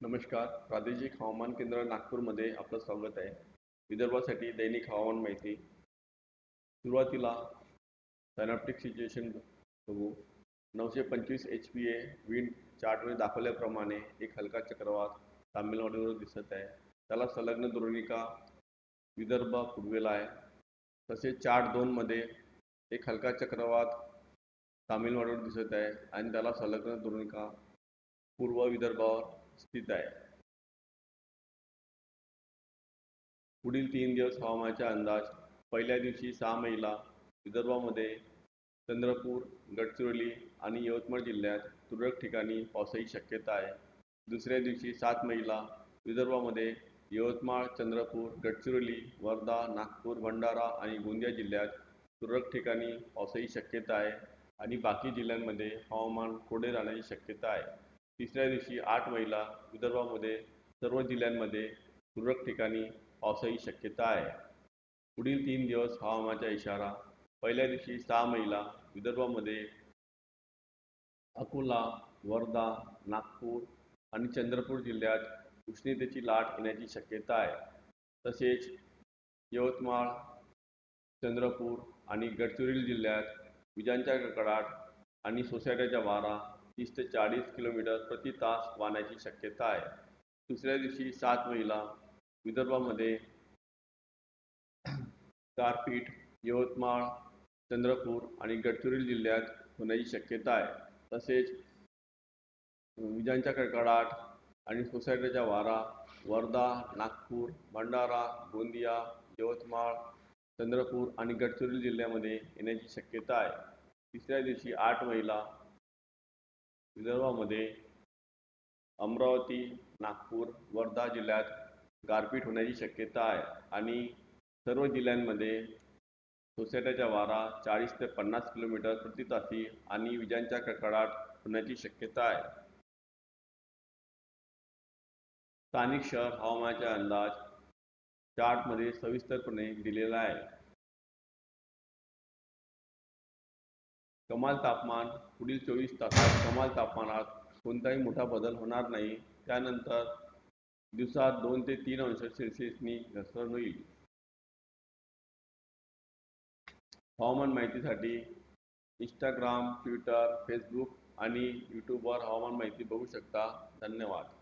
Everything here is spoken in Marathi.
नमस्कार. प्रादेशिक हवामान केंद्र नागपूरमध्ये आपलं स्वागत आहे. विदर्भासाठी दैनिक हवामान माहिती. सुरुवातीला सायनाप्टिक सिच्युएशन बघू. नऊशे पंचवीस एच पी ए विंड चार्टमध्ये दाखवल्याप्रमाणे एक हलका चक्रवात तामिळनाडूवर दिसत आहे. त्याला संलग्न द्रोणिका विदर्भ पूर्वेला आहे. तसेच चार्ट दोनमध्ये एक हलका चक्रवात तामिळनाडूवर दिसत आहे आणि त्याला संलग्न द्रोणिका पूर्व विदर्भावर स्थित आहे. पुढील तीन दिवस हवामानाचा अंदाज. पहिल्या दिवशी सहा मेला विदर्भामध्ये चंद्रपूर गडचिरोली आणि यवतमाळ जिल्ह्यात तुरळक ठिकाणी पावसाची शक्यता आहे. दुसऱ्या दिवशी सात मेला विदर्भामध्ये यवतमाळ चंद्रपूर गडचिरोली वर्धा नागपूर भंडारा आणि गोंदिया जिल्ह्यात तुरळक ठिकाणी पावसाची शक्यता आहे आणि बाकी जिल्ह्यांमध्ये हवामान कोरडे राहण्याची शक्यता आहे. तिसऱ्या दिवशी आठ मेला विदर्भामध्ये सर्व जिल्ह्यांमध्ये तुरळक ठिकाणी पावसाची शक्यता आहे. पुढील तीन दिवस हवामानाचा इशारा पहिल्या दिवशी सहा मेला विदर्भामध्ये अकोला वर्धा नागपूर आणि चंद्रपूर जिल्ह्यात उष्णतेची लाट येण्याची शक्यता आहे. तसेच यवतमाळ चंद्रपूर आणि गडचिरोली जिल्ह्यात विजांच्या कडकडाट आणि सोसायट्याचा वारा तीस ते चाळीस किलोमीटर प्रति तास वाहण्याची शक्यता आहे. दुसऱ्या दिवशी सात महिला विदर्भामध्ये गारपीट यवतमाळ चंद्रपूर आणि गडचिरोली जिल्ह्यात होण्याची शक्यता आहे. तसेच विजांच्या कडकडाट आणि सोसायटीचा वारा वर्धा नागपूर भंडारा गोंदिया यवतमाळ चंद्रपूर आणि गडचिरोली जिल्ह्यामध्ये येण्याची शक्यता आहे. तिसऱ्या दिवशी आठ महिला विदर्भामध्ये अमरावती नागपूर वर्धा जिल्ह्यात गारपीट होण्याची शक्यता आहे. आणि सर्व जिल्ह्यांमध्ये सोसायट्याचा वारा चाळीस ते पन्नास किलोमीटर प्रति तासी आणि विजांच्या कडकडाट होण्याची शक्यता आहे. स्थानिक शहर हवामानाचा अंदाज चार्टमध्ये सविस्तरपणे दिलेला आहे. कमाल तापमान पुढील चोवीस तासात कमाल तापमानात कोणताही मोठा बदल होणार नाही. त्यानंतर दिवसात दोन ते तीन अंश सेल्सिअसनी घसरण होईल. हवामान माहितीसाठी इंस्टाग्राम ट्विटर फेसबुक आणि यूट्यूबवर हवामान माहिती बघू शकता. धन्यवाद.